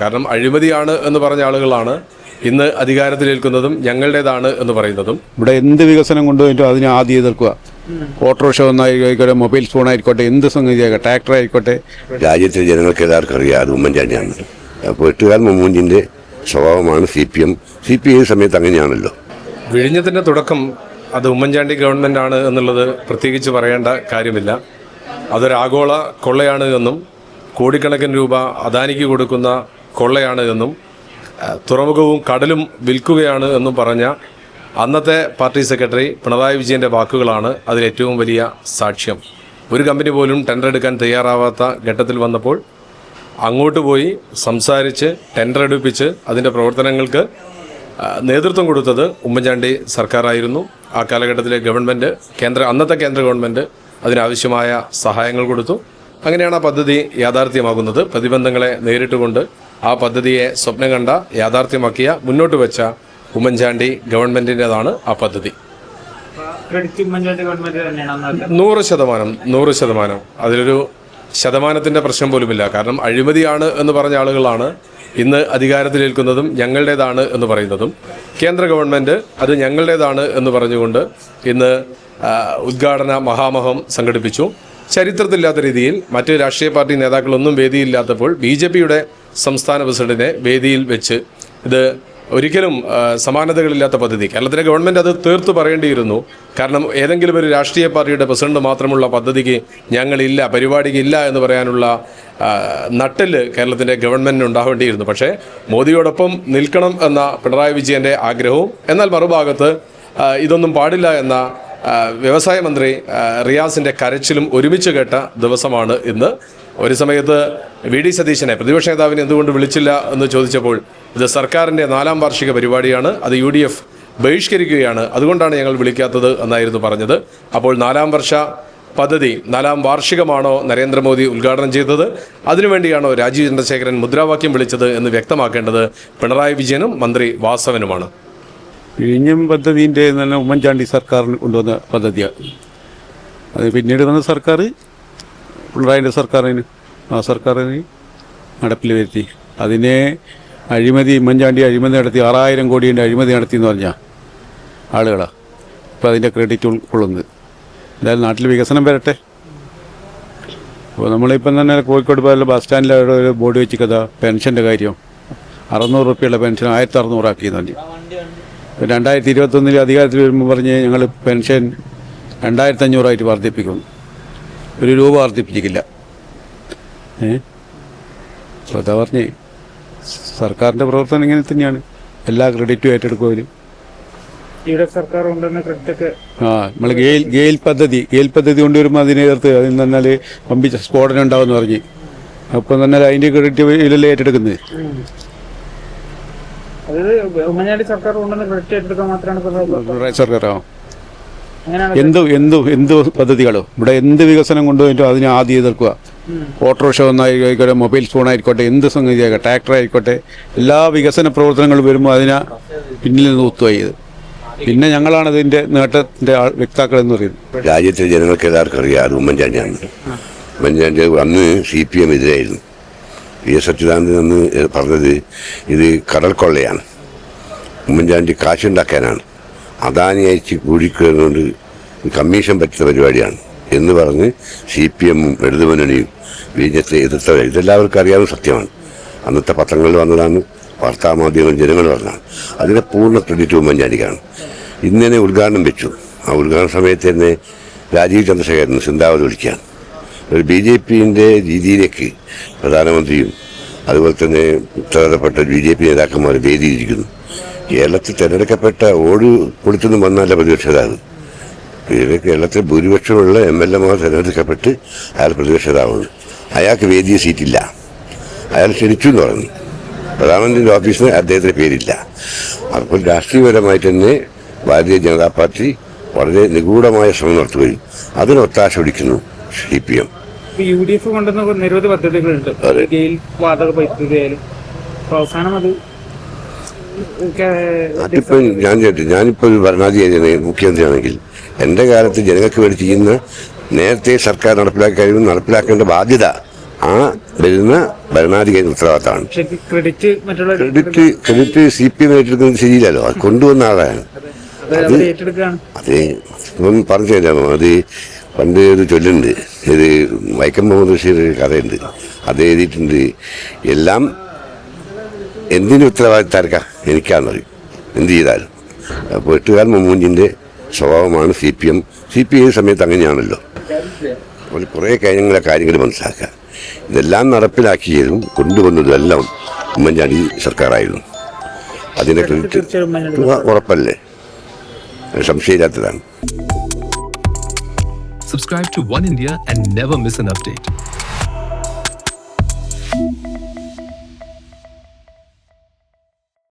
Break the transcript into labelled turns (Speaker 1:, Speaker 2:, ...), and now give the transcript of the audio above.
Speaker 1: കാരണം അഴിമതിയാണ് എന്ന് പറഞ്ഞ ആളുകളാണ് ഇന്ന് അധികാരത്തിലേൽക്കുന്നതും ഞങ്ങളുടേതാണ് എന്ന് പറയുന്നതും.
Speaker 2: ഇവിടെ എന്ത് വികസനം കൊണ്ടുപോയിട്ടും അതിനെ ആദ്യം എതിർക്കുക. ഓട്ടോറിക്ഷ ഒന്നായിക്കോട്ടെ മൊബൈൽ ഫോൺ ആയിക്കോട്ടെ എന്ത് സംഗതി ആയിക്കോട്ടെ ട്രാക്ടർ ആയിക്കോട്ടെ.
Speaker 3: രാജ്യത്തിലെ ജനങ്ങൾക്ക് എല്ലാവർക്കും അറിയാം അത് ഉമ്മൻചാണ്ടിയാണ്. അപ്പോൾ എട്ടുകാരൻ മമ്മൂഞ്ഞിന്റെ സ്വഭാവമാണ് C P M C P I സമയത്ത് അങ്ങനെയാണല്ലോ?
Speaker 1: വിഴിഞ്ഞത്തിന്റെ തുടക്കം അത് ഉമ്മൻചാണ്ടി ഗവൺമെന്റ് ആണ് എന്നുള്ളത് പ്രത്യേകിച്ച് പറയേണ്ട കാര്യമില്ല. അതൊരാഗോള കൊള്ളയാണ് എന്നും കോടിക്കണക്കിന് രൂപ അദാനിക്ക് കൊടുക്കുന്ന കൊള്ളയാണ് എന്നും തുറമുഖവും കടലും വിൽക്കുകയാണ് എന്നും പറഞ്ഞ അന്നത്തെ പാർട്ടി സെക്രട്ടറി പിണറായി വിജയന്റെ വാക്കുകളാണ് അതിലേറ്റവും വലിയ സാക്ഷ്യം. ഒരു കമ്പനി പോലും ടെൻഡർ എടുക്കാൻ തയ്യാറാവാത്ത ഘട്ടത്തിൽ വന്നപ്പോൾ അങ്ങോട്ട് പോയി സംസാരിച്ച് ടെൻഡർ എടുപ്പിച്ച് അതിന്റെ പ്രവർത്തനങ്ങൾക്ക് നേതൃത്വം കൊടുത്തത് ഉമ്മൻചാണ്ടി സർക്കാരായിരുന്നു. ആ കാലഘട്ടത്തിലെ ഗവൺമെന്റ് കേന്ദ്ര അന്നത്തെ കേന്ദ്ര ഗവൺമെന്റ് അതിനാവശ്യമായ സഹായങ്ങൾ കൊടുത്തു. അങ്ങനെയാണ് ആ പദ്ധതി യാഥാർത്ഥ്യമാകുന്നത്. പ്രതിബന്ധങ്ങളെ നേരിട്ടുകൊണ്ട് ആ പദ്ധതിയെ സ്വപ്നം കണ്ട യാഥാർത്ഥ്യമാക്കിയ മുന്നോട്ട് വെച്ച ഉമ്മൻചാണ്ടി ഗവൺമെന്റിന്റെതാണ് ആ പദ്ധതി.
Speaker 4: ഗവൺമെന്റ്
Speaker 1: നൂറ് ശതമാനം നൂറ് ശതമാനം. അതിലൊരു ശതമാനത്തിന്റെ പ്രശ്നം പോലുമില്ല. കാരണം അഴിമതിയാണ് എന്ന് പറഞ്ഞ ആളുകളാണ് ഇന്ന് അധികാരത്തിലേൽക്കുന്നതും ഞങ്ങളുടേതാണ് എന്ന് പറയുന്നതും. കേന്ദ്ര ഗവൺമെന്റ് അത് ഞങ്ങളുടേതാണ് എന്ന് പറഞ്ഞുകൊണ്ട് ഇന്ന് ഉദ്ഘാടന മഹാമഹം സംഘടിപ്പിച്ചു. ചരിത്രത്തില്ലാത്ത രീതിയിൽ മറ്റ് രാഷ്ട്രീയ പാർട്ടി നേതാക്കളൊന്നും വേദിയില്ലാത്തപ്പോൾ ബി ജെ പിയുടെ സംസ്ഥാന പ്രസിഡന്റിനെ വേദിയിൽ വെച്ച് ഇത് ഒരിക്കലും സമാനതകളില്ലാത്ത പദ്ധതി കേരളത്തിലെ ഗവൺമെന്റ് അത് തീർത്തു പറയേണ്ടിയിരുന്നു. കാരണം ഏതെങ്കിലും ഒരു രാഷ്ട്രീയ പാർട്ടിയുടെ പ്രസിഡന്റ് മാത്രമുള്ള പദ്ധതിക്ക് ഞങ്ങളില്ല പരിപാടിക്ക് ഇല്ല എന്ന് പറയാനുള്ള നട്ടിൽ കേരളത്തിന്റെ ഗവൺമെന്റിന് ഉണ്ടാവേണ്ടിയിരുന്നു. പക്ഷേ മോദിയോടൊപ്പം നിൽക്കണം എന്ന പിണറായി വിജയന്റെ ആഗ്രഹവും എന്നാൽ മറുഭാഗത്ത് ഇതൊന്നും പാടില്ല എന്ന വ്യവസായ മന്ത്രി റിയാസിന്റെ കരച്ചിലും ഒരുമിച്ച് കേട്ട ദിവസമാണ് ഇന്ന്. ഒരു സമയത്ത് വി ഡി സതീശനെ പ്രതിപക്ഷ നേതാവിനെ എന്തുകൊണ്ട് വിളിച്ചില്ല എന്ന് ചോദിച്ചപ്പോൾ ഇത് സർക്കാരിന്റെ നാലാം വാർഷിക പരിപാടിയാണ് അത് യു ഡി എഫ് ബഹിഷ്കരിക്കുകയാണ് അതുകൊണ്ടാണ് ഞങ്ങൾ വിളിക്കാത്തത് എന്നായിരുന്നു പറഞ്ഞത്. അപ്പോൾ നാലാം വർഷ പദ്ധതി നാലാം വാർഷികമാണോ നരേന്ദ്രമോദി ഉദ്ഘാടനം ചെയ്തത്? അതിനുവേണ്ടിയാണോ രാജീവ് ചന്ദ്രശേഖരൻ മുദ്രാവാക്യം വിളിച്ചത് എന്ന് വ്യക്തമാക്കേണ്ടത് പിണറായി വിജയനും മന്ത്രി വാസവനുമാണ്.
Speaker 2: വിഴിഞ്ഞം പദ്ധതിന്റെ തന്നെ ഉമ്മൻചാണ്ടി സർക്കാരിന് കൊണ്ടുവന്ന പദ്ധതിയാണ്. അത് പിന്നീട് വന്ന സർക്കാർ പിണറായിന്റെ സർക്കാരിന് ആ സർക്കാരിന് നടപ്പിൽ വരുത്തി. അതിനെ അഴിമതി ഉമ്മൻചാണ്ടി അഴിമതി നടത്തി ആറായിരം കോടിയുടെ അഴിമതി നടത്തി എന്ന് പറഞ്ഞാൽ ആളുകളാണ് ഇപ്പോൾ അതിന്റെ ക്രെഡിറ്റ് ഉൾക്കൊള്ളുന്നത് എന്തായാലും നാട്ടിൽ വികസനം വരട്ടെ. അപ്പോൾ നമ്മളിപ്പം തന്നെ കോഴിക്കോട് പോയാലും ബസ് സ്റ്റാൻഡിൽ ഒരു ബോർഡ് വെച്ച് കഥ പെൻഷന്റെ കാര്യം. അറുന്നൂറ് റുപ്യയുള്ള പെൻഷൻ ആയിരത്തി അറുന്നൂറാക്കിയെന്ന് പറഞ്ഞു. രണ്ടായിരത്തി ഇരുപത്തൊന്നിൽ അധികാരത്തിൽ വരുമ്പോൾ പറഞ്ഞ് ഞങ്ങൾ പെൻഷൻ രണ്ടായിരത്തി അഞ്ഞൂറായിട്ട് വർദ്ധിപ്പിക്കും ഒരു രൂപ വർദ്ധിപ്പിച്ചിട്ടില്ല. ഏ? അതാ പറഞ്ഞേ സർക്കാരിന്റെ പ്രവർത്തനം ഇങ്ങനെ തന്നെയാണ്. എല്ലാ ക്രെഡിറ്റും ഏറ്റെടുക്കും
Speaker 4: ഇവിടെ സർക്കാർ കൊണ്ടുവന്ന ക്രെഡിറ്റൊക്കെ
Speaker 2: ആ നമ്മൾ ഗെയിൽ ഗെയിൽ പദ്ധതി ഗെയിൽ പദ്ധതി കൊണ്ടുവരുമ്പോൾ അതിനെ എതിർത്ത് അതിന് തന്നാൽ പമ്പിച്ച സ്ഫോടനം ഉണ്ടാവുമെന്ന് പറഞ്ഞ്. അപ്പം തന്നെ അതിന്റെ ക്രെഡിറ്റ് ഇതിലല്ലേ ഏറ്റെടുക്കുന്നത്.
Speaker 4: അതായത് ഉമ്മൻചാണ്ടി സർക്കാർ കൊണ്ടുവന്ന ക്രെഡിറ്റ് ഏറ്റെടുക്കാൻ മാത്രമാണ് സർക്കാർ
Speaker 2: എന്ത് എന്ത് എന്ത് പദ്ധതികളോ? ഇവിടെ എന്ത് വികസനം കൊണ്ടുപോയിട്ടും അതിനെ ആദ്യം എതിർക്കുക. ഓട്ടോറിക്ഷ ഒന്നായിക്കോട്ടെ മൊബൈൽ ഫോൺ ആയിക്കോട്ടെ എന്ത് സംഗതി ആയിക്കോട്ടെ ട്രാക്ടർ ആയിക്കോട്ടെ എല്ലാ വികസന പ്രവർത്തനങ്ങളും വരുമ്പോൾ അതിനെ പിന്നിൽ നിന്ന് ഒത്തുപോയത് പിന്നെ ഞങ്ങളാണ് ഇതിന്റെ നേട്ടത്തിന്റെ ആൾ വ്യക്താക്കൾ എന്ന് പറയുന്നത്.
Speaker 3: രാജ്യത്തെ ജനങ്ങൾക്ക് എല്ലാവർക്കും അറിയാം അത് ഉമ്മൻചാണ്ടിയാണ്. ഉമ്മൻചാണ്ടി അന്ന് സി പി എം എതിരായിരുന്നു. വി എസ് അച്യുതാനന്ദൻ അന്ന് പറഞ്ഞത് ഇത് കടൽ കൊള്ളയാണ് ഉമ്മൻചാണ്ടി കാശുണ്ടാക്കാനാണ്. അദാനി അയച്ച് കമ്മീഷൻ പറ്റുന്ന പരിപാടിയാണ് എന്ന് പറഞ്ഞ് സി പി എമ്മും ഇടതുമുന്നണിയും വിഴിഞ്ഞത്തെ എതിർത്തവർ ഇതെല്ലാവർക്കും അറിയാവുന്ന സത്യമാണ്. അന്നത്തെ പത്രങ്ങളിൽ വന്നതാണ് വാർത്താമാധ്യമങ്ങൾ ജനങ്ങൾ പറഞ്ഞതാണ് അതിനെ പൂർണ ക്രെഡിറ്റ് ഉമ്മൻചാണ്ടിക്കാണ് ഇന്ന് തന്നെ ഉദ്ഘാടനം വെച്ചു. ആ ഉദ്ഘാടന സമയത്ത് തന്നെ രാജീവ് ചന്ദ്രശേഖരൻ ചിന്താവധി വിളിക്കുകയാണ്. ഒരു ബി ജെ പിന്റെ രീതിയിലേക്ക് പ്രധാനമന്ത്രിയും അതുപോലെ തന്നെ ഉത്തരവാദപ്പെട്ട ബി ജെ പി നേതാക്കന്മാർ വേദിയിരിക്കുന്നു കേരളത്തിൽ തിരഞ്ഞെടുക്കപ്പെട്ട ഓട് കൊടുത്തുനിന്ന് വന്നല്ല പ്രതിപക്ഷതാണ് പിന്നെ കേരളത്തിൽ ഭൂരിപക്ഷമുള്ള എം എൽ എമാർ തിരഞ്ഞെടുക്കപ്പെട്ട് അയാൾ പ്രതിപക്ഷ നേതാവാണ് അയാൾക്ക് വേദിയ സീറ്റില്ല. അയാൾ ക്ഷണിച്ചു എന്ന് പറഞ്ഞു. പ്രധാനമന്ത്രിയുടെ ഓഫീസിന് അദ്ദേഹത്തിന് പേരില്ല. അപ്പോൾ രാഷ്ട്രീയപരമായിട്ട് തന്നെ ഭാരതീയ ജനതാ പാർട്ടി വളരെ നിഗൂഢമായ ശ്രമം നടത്തുകയും അതിന് ഒത്താശ പിടിക്കുന്നു C P M.
Speaker 4: U D F കൊണ്ടുവന്ന നിരവധി പദ്ധതികളുണ്ട്. ഗെയിൽ വാതക പദ്ധതി ആയാലും അവസാനം അത്
Speaker 3: അതിപ്പം ഞാൻ ചോദിച്ചു ഞാനിപ്പോൾ ഒരു ഭരണാധികാരി മുഖ്യമന്ത്രിയാണെങ്കിൽ എന്റെ കാലത്ത് ജനങ്ങൾക്ക് വേണ്ടി ചെയ്യുന്ന നേരത്തെ സർക്കാർ നടപ്പിലാക്കി കഴിയുന്ന നടപ്പിലാക്കേണ്ട ബാധ്യത ആ വരുന്ന ഭരണാധികാരി ഉത്തരവാദിത്തമാണ്.
Speaker 4: Credit
Speaker 3: credit C P M ഏറ്റെടുക്കുന്നത് ശരിയില്ലല്ലോ. അത് കൊണ്ടുവന്ന ആളാണ്.
Speaker 4: അത്
Speaker 3: അത് ഇപ്പം പറഞ്ഞു തരാമോ? അത് പണ്ട് ഒരു ചൊല്ലുണ്ട്. ഇത് വൈക്കം മുഹമ്മദ് ബഷീർ കഥയുണ്ട്. അത് എഴുതിയിട്ടുണ്ട്. എല്ലാം എന്തിനു ഉത്തരവാദിത്തം ആർക്കാ പറയും എന്ത് ചെയ്താലും. അപ്പോൾ എട്ടുകാരൻ മമ്മൂഞ്ഞിന്റെ സ്വഭാവമാണ് C P M. C P I സമയത്ത് അങ്ങനെയാണല്ലോ. അപ്പോൾ കുറേ കാര്യങ്ങളെ കാര്യങ്ങൾ മനസ്സിലാക്കുക. ഇതെല്ലാം നടപ്പിലാക്കിയതും കൊണ്ടുവന്നതെല്ലാം ഉമ്മൻചാണ്ടി സർക്കാരായിരുന്നു. അതിന്റെ ക്രെഡിറ്റ് ഉറപ്പല്ലേ? സംശയമില്ലാത്തതാണ്.
Speaker 5: Subscribe to One India and never miss an update.